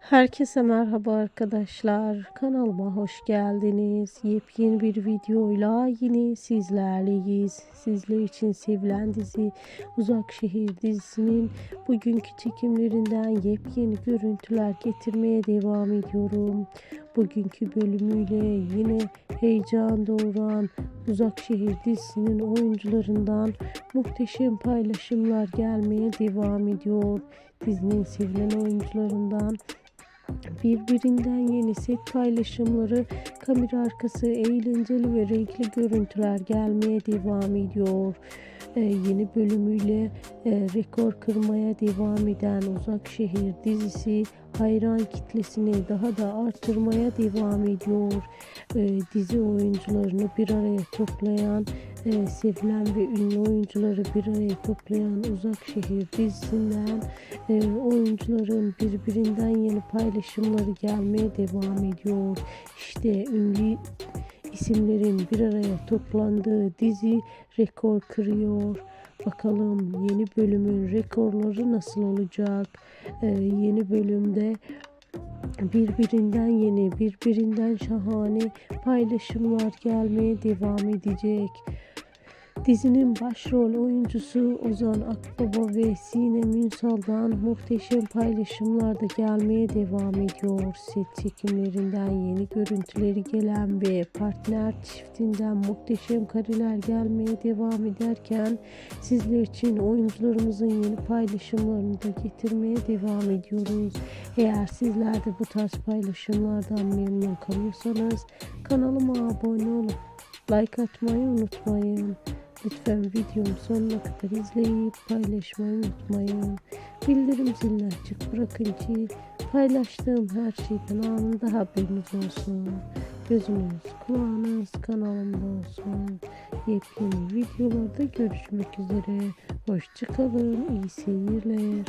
Herkese merhaba arkadaşlar. Kanalıma hoş geldiniz. Yepyeni bir videoyla yine sizlerleyiz. Sizler için sevilen dizi Uzak Şehir dizisinin bugünkü çekimlerinden yepyeni görüntüler getirmeye devam ediyorum. Bugünkü bölümüyle yine heyecan doğuran Uzak Şehir dizisinin oyuncularından muhteşem paylaşımlar gelmeye devam ediyor. Dizinin sevilen oyuncularından Birbirinden yeni set paylaşımları, kamera arkası eğlenceli ve renkli görüntüler gelmeye devam ediyor. Ee, yeni bölümüyle e, rekor kırmaya devam eden Uzak Şehir dizisi hayran kitlesini daha da artırmaya devam ediyor. Ee, dizi oyuncularını bir araya toplayan, e, sevilen ve ünlü oyuncuları bir araya toplayan Uzak Şehir dizisinden e, oyuncuların birbirinden yeni paylaşımları gelmeye devam ediyor. İşte ünlü isimlerin bir araya toplandığı dizi rekor kırıyor. Bakalım yeni bölümün rekorları nasıl olacak? Ee, yeni bölümde birbirinden yeni, birbirinden şahane paylaşımlar gelmeye devam edecek. Dizinin başrol oyuncusu Ozan Akbaba ve Sinem Ünsal'dan muhteşem paylaşımlar da gelmeye devam ediyor. Set çekimlerinden yeni görüntüleri gelen ve partner çiftinden muhteşem kareler gelmeye devam ederken sizler için oyuncularımızın yeni paylaşımlarını da getirmeye devam ediyoruz. Eğer sizler de bu tarz paylaşımlardan memnun kalıyorsanız kanalıma abone olup like atmayı unutmayın. Lütfen videomu sonuna kadar izleyip paylaşmayı unutmayın. Bildirim zilini açık bırakın ki paylaştığım her şeyden anında haberiniz olsun. Gözünüz, kulağınız kanalımda olsun. Yepyeni videolarda görüşmek üzere. Hoşçakalın, iyi seyirler.